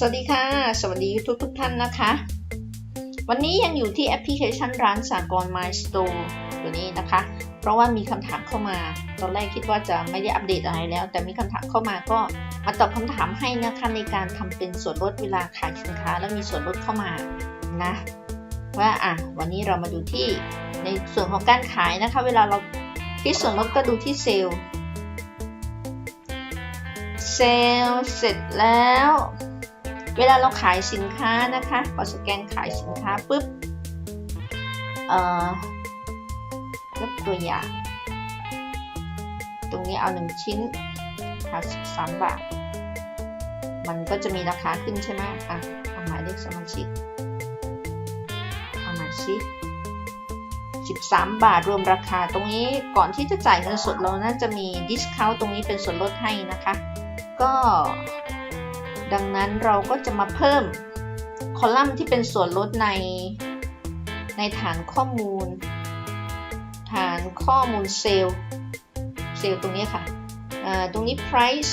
สวัสดีค่ะ สวัสดีทุกทุกท่านนะคะ วันนี้ยังอยู่ที่แอปพลิเคชันร้านสากล My Store ตัวนี้นะคะ เพราะว่ามีคำถามเข้ามา ตอนแรกคิดว่าจะไม่ได้อัปเดตอะไรแล้ว แต่มีคำถามเข้ามาก็มาตอบคำถามให้นะคะในการทำเป็นส่วนลดเวลาขายสินค้า แล้วมีส่วนลดเข้ามานะว่าอะวันนี้เรามาดูที่ในส่วนของการขายนะคะ เวลาเราคิดส่วนลดก็ดูที่เซลล์เซลล์เสร็จแล้ว เวลาเราขายสินค้านะคะพอสแกนขายสินค้าปุ๊บเอ่อยกตัวอย่าง ตรงนี้เอาหนึ่งชิ้น53บาท มันก็จะมีราคาขึ้นใช่ไหมอะเอาหมายเลขสมาชิกเอาหมายชิ13 บาทรวมราคาตรงนี้ก่อนที่จะจ่ายเงินสดเราน่าจะมีดิสคาวตรงนี้เป็นส่วนลดให้นะคะ ก็ ดังนั้นเราก็จะมาเพิ่มคอลัมน์ที่เป็นส่วนลดในในฐานข้อมูล ฐานข้อมูลเซลล์เซลล์ตรงนี้ค่ะตรงนี้ price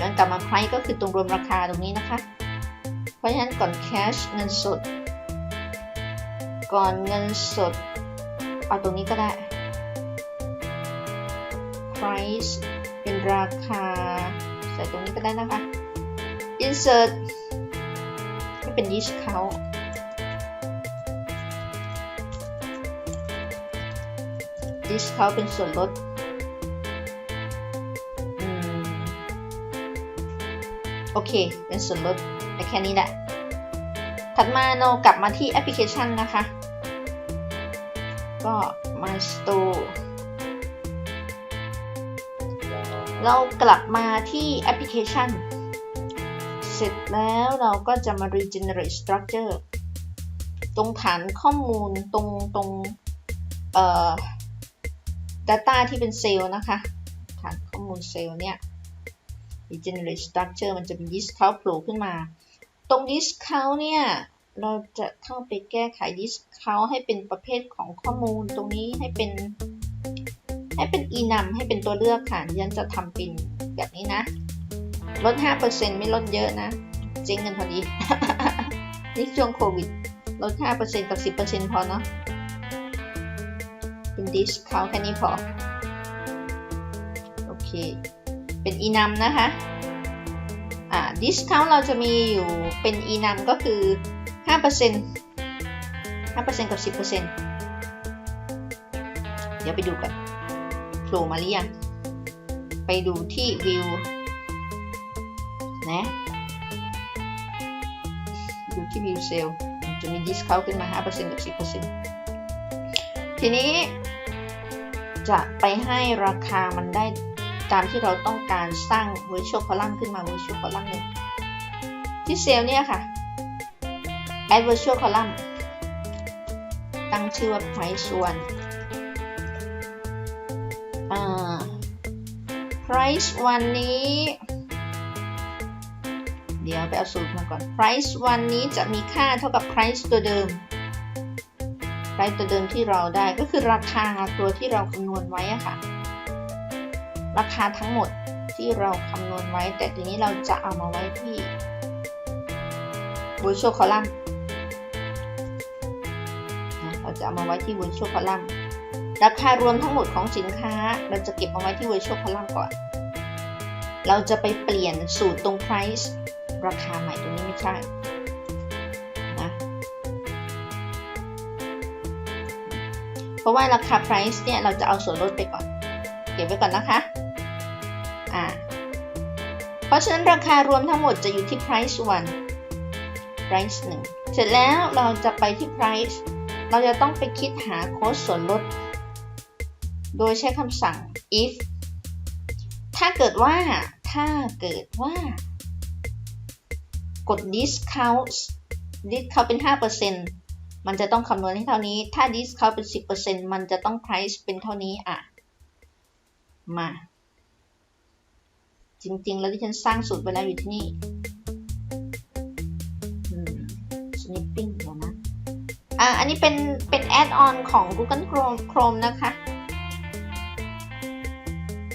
ย้อนกลับมา price ก็คือตรงรวมราคาตรงนี้นะคะ เพราะฉะนั้นก่อน cash เงินสด ก่อนเงินสด เอาตรงนี้ก็ได้ price เป็นราคา ใส่ตรงนี้ก็ได้นะคะ insert ให้เป็น discount discount เป็นส่วนลดอืมโอเค เป็นส่วนลดแต่แค่นี้แหละ ถัดมาเรากลับมาที่แอปพลิเคชันนะคะ ก็ my store เรากลับมาที่แอปพลิเคชัน สร็จแล้วเราก็จะมา regenerate structure ตรงฐานข้อมูลตรงตรงเอ่อ data ที่เป็นเซลล์นะคะ ฐานข้อมูลเซลล์เนี่ย regenerate structure มันจะมี discount โผล่ขึ้นมา ตรง discount เนี่ย เราจะเข้าไปแก้ไข discount ให้เป็นประเภทของข้อมูลตรงนี้ให้เป็น ให้เป็น e num ให้เป็นตัวเลือกค่ะดิฉันจะทำเป็นแบบนี้นะ ลด 5%ไม่ลดเยอะนะ เจ๊งกันพอดี นี่ช่วงโควิด ลด 5%กับ 10%พอเนาะ เป็น discount แค่นี้พอ โอเค เป็น e num นะคะอ่า discount เราจะมีอยู่เป็น e num ก็คือ 5% 5%กับ 10%เดี๋ยวไปดูกันโผล่มาหรือยัง ไปดูที่ view นะดูที่ view sale มันจะมี discount ขึ้นมา5%กับ10%ทีนี้จะไปให้ราคามันได้ตามที่เราต้องการสร้าง virtual column ขึ้นมา virtual column หนึ่งที่เซลล์เนี่ยค่ะ add virtual column ตั้งชื่อว่า price one อ่า price one นี้ ดี๋ยวไปเอาสูตรมาก่อน price one นี้จะมีค่าเท่ากับ price ตัวเดิม price ตัวเดิมที่เราได้ก็คือราคาตัวที่เราคำนวณไว้อะค่ะ ราคาทั้งหมดที่เราคำนวณไว้ แต่ทีนี้เราจะเอามาไว้ที่ virtual column เราจะเอามาไว้ที่ virtual column ราคารวมทั้งหมดของสินค้า เราจะเก็บมาไว้ที่ virtual column ก่อน เราจะไปเปลี่ยนสูตรตรง price ราคาใหม่ตรงนี้ไม่ใช่นะเพราะว่าราคา price เนี่ยเราจะเอาส่วนลดไปก่อน เก็บไว้ก่อนนะคะอ่าเพราะฉะนั้นราคารวมทั้งหมดจะอยู่ที่ price 1 price 1 เสร็จแล้วเราจะไปที่ price เราจะต้องไปคิดหาโค้ดส่วนลด โดยใช้คำสั่ง if ถ้าเกิดว่า ถ้าเกิดว่า กด discount discount เป็น 5%มันจะต้องคำนวณให้เท่านี้ ถ้า discount เป็น 10%มันจะต้อง price เป็นเท่านี้อะ มา จริง ๆ แล้วที่ฉันสร้างสูตรไปแล้วอยู่ที่นี่ snipping เดี๋ยวนะ อะ อันนี้เป็น เป็น add on ของ Google Chrome Chrome นะคะ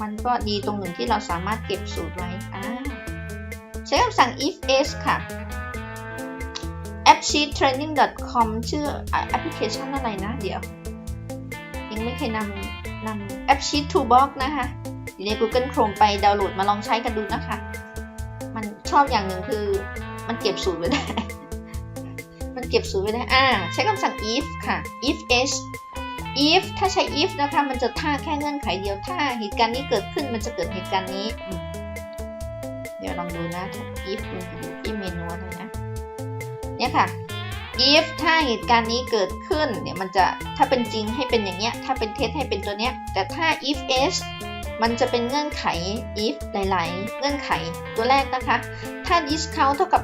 มันก็ดีตรงหนึ่งที่เราสามารถเก็บสูตรไว้อ่า ใช้คำสั่ง if s ค่ะ appsheettraining.com ชื่อแอปพลิเคชันอะไรนะ เดี๋ยว ยังไม่เคยนำนำ AppSheet Toolbox นะคะอยู่ใน Google Chrome ไปดาวน์โหลดมาลองใช้กันดูนะคะ มันชอบอย่างหนึ่งคือมันเก็บสูตรไว้ได้ มันเก็บสูตรไว้ได้ อ่า ใช้คำสั่ง if ค่ะ if s if ถ้าใช้ if นะคะ มันจะถ้าแค่เงื่อนไขเดียว ถ้าเหตุการณ์นี้เกิดขึ้น มันจะเกิดเหตุการณ์นี้ ดี๋ยวลองดูนะ if มันอยู่ที่เมนูอะไรนะ เนี่ยค่ะ if ถ้าเหตุการณ์นี้เกิดขึ้นเนี่ยมันจะถ้าเป็นจริงให้เป็นอย่างเงี้ย ถ้าเป็นเท็จให้เป็นตัวเนี้ย แต่ถ้า if s มันจะเป็นเงื่อนไข if หลาย ๆ เงื่อนไขตัวแรกนะคะ ถ้า discount เท่ากับ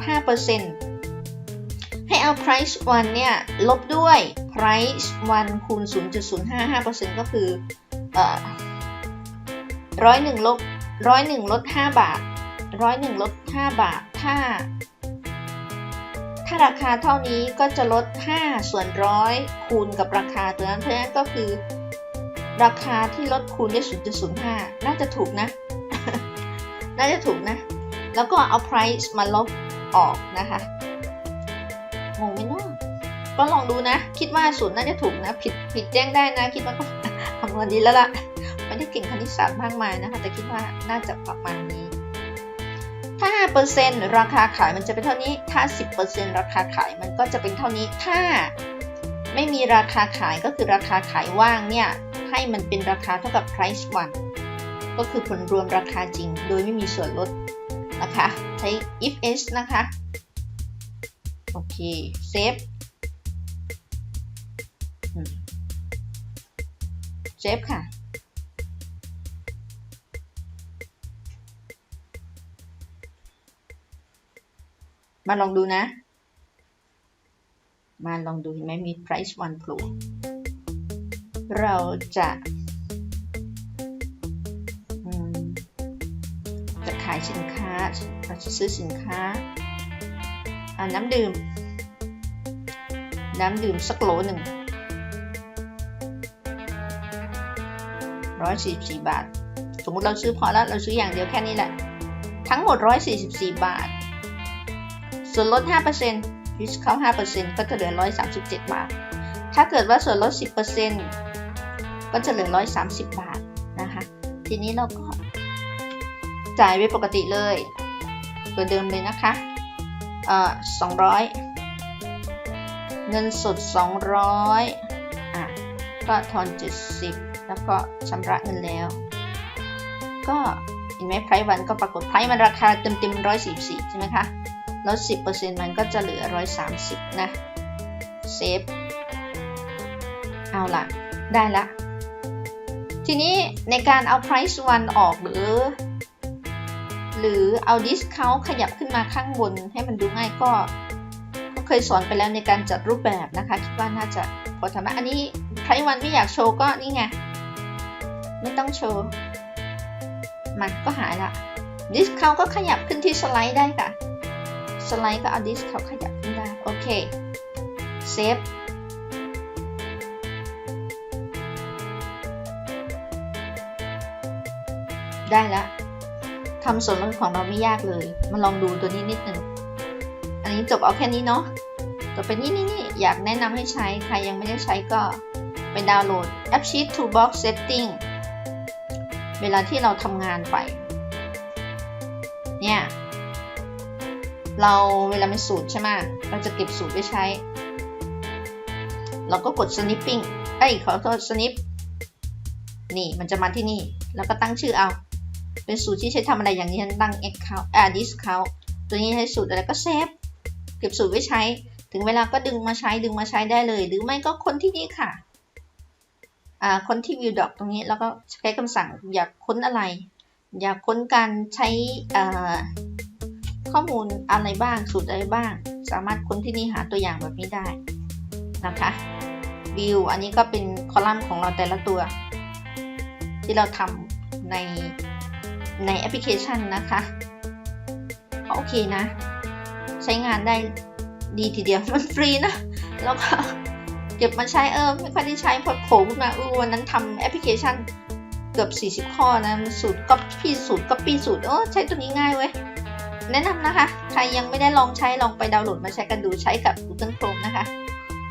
5%ให้เอา price 1 เนี่ย ลบด้วย price 1คูณ 0.055%ก็คือเอ่อร้อยหนึ่งลบร้อยหนึ่งลด 5 บาท ร้อยหนึ่งลด 5 บาท ถ้า ถ้าราคาเท่านี้ก็จะลด 5 ส่วนร้อยคูณกับราคาตัวนั้นเพราะนั้นก็คือ ราคาที่ลดคูณด้วย0.05 น่าจะถูกนะ น่าจะถูกนะ แล้วก็เอา price มาลบออกนะคะงงไหมเนาะก็ลองดูนะ คิดว่าศูนย์น่าจะถูกนะ ผิดผิดแจ้งได้นะ คิดว่าก็คำนวณดีแล้วล่ะ ไม่ได้เก่งคณิตศาสตร์มากมายนะคะ แต่คิดว่าน่าจะประมาณ ถ้า 5%ราคาขายมันจะเป็นเท่านี้ ถ้า 10%ราคาขายมันก็จะเป็นเท่านี้ ถ้าไม่มีราคาขายก็คือราคาขายว่างเนี่ย ให้มันเป็นราคาเท่ากับ price one ก็คือผลรวมราคาจริง โดยไม่มีส่วนลดนะคะ ใช้ if s นะคะ โอเค เซฟเซฟค่ะ มาลองดูนะ มาลองดูเห็นไหมมี price one โผล่เราจะจะขายสินค้าเราจะซื้อสินค้า น้ำดื่ม น้ำดื่มสักโหลหนึ่งร้อยสี่สี่บาท สมมติเราซื้อพอแล้วเราซื้ออย่างเดียวแค่นี้แหละ ทั้งหมดร้อยสี่สิบสี่บาท ส่วนลด 5% discount 5%ก็จะเหลือ 137 บาท ถ้าเกิดว่าส่วนลด 10%ก็จะเหลือ 130 บาทนะคะ ทีนี้เราก็จ่ายไว้ปกติเลย ตัวเดิมเลยนะคะเอ่อ200 เงินสด 200อะก็ทอน 70 แล้วก็ชำระเงินแล้ว ก็เห็นไหมไพรวันก็ปรากฏไพรมันราคาเต็มๆ144 ใช่ไหมคะ ลด 10%มันก็จะเหลือ 130 นะ เซฟ เอาละได้ละ ทีนี้ในการเอา price one ออกหรือ หรือเอา discount ขยับขึ้นมาข้างบนให้มันดูง่ายก็ก็เคยสอนไปแล้วในการจัดรูปแบบนะคะ คิดว่าน่าจะพอทำได้อันนี้ price one ไม่อยากโชว์ก็นี่ไง ไม่ต้องโชว์มาก็หายละ discount ก็ขยับขึ้นที่สไลด์ได้ค่ะ สไลด์ก็เอาดิสเขาขยับขึ้นได้ โอเค เซฟ ได้แล้วทำส่วนลดของเราไม่ยากเลย มาลองดูตัวนี้นิดหนึ่ง อันนี้จบเอาแค่นี้เนาะ ต่อไปนี่นี่นี่อยากแนะนำให้ใช้ ใครยังไม่ได้ใช้ก็ไปดาวน์โหลด AppSheet Toolbox Setting เวลาที่เราทำงานไป เนี่ย เราเวลาเป็นสูตรใช่ไหมเราจะเก็บสูตรไว้ใช้ เราก็กด snipping เอ้ยขอโทษ snip นี่มันจะมาที่นี่ แล้วก็ตั้งชื่อเอา เป็นสูตรที่ใช้ทำอะไรอย่างนี้ฉันตั้ง account อ่า discount ตัวนี้ใช้สูตรอะไรก็เซฟเก็บสูตรไว้ใช้ ถึงเวลาก็ดึงมาใช้ดึงมาใช้ได้เลย หรือไม่ก็คนที่นี่ค่ะอ่าคนที่ view doc ตรงนี้แล้วก็ใช้คำสั่งอยากค้นอะไร อยากค้นการใช้อ่า ข้อมูลอะไรบ้างสูตรอะไรบ้าง สามารถค้นที่นี่หาตัวอย่างแบบนี้ได้นะคะ view อันนี้ก็เป็นคอลัมน์ของเราแต่ละตัว ที่เราทำในในแอปพลิเคชันนะคะก็โอเคนะ ใช้งานได้ดีทีเดียวมันฟรีนะ แล้วก็เก็บมาใช้เออไม่ค่อยได้ใช้พอโผล่ขึ้นมาอวันนั้นทำแอปพลิเคชันเกือบ 40 ข้อนะ สูตรก็พี่สูตรก็ปีสูตรเออใช้ตัวนี้ง่ายเว้ย แนะนำนะคะ ใครยังไม่ได้ลองใช้ลองไปดาวน์โหลดมาใช้กันดูใช้กับ Google Chrome นะคะ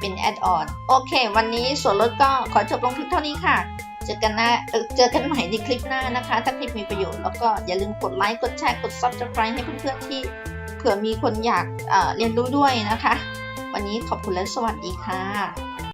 เป็นแอดออนโอเค วันนี้ส่วนลดก็ขอจบลงเพียงเท่านี้ค่ะ เจอกันน้าเเจอกันใหม่ในคลิปหน้านะคะ ถ้าคลิปมีประโยชน์แล้วก็อย่าลืมกดไลค์กดแชร์กด Subscribe ให้เพื่อนๆที่เผื่อมีคนอยากเเรียนรู้ด้วยนะคะ วันนี้ขอบคุณและสวัสดีค่ะ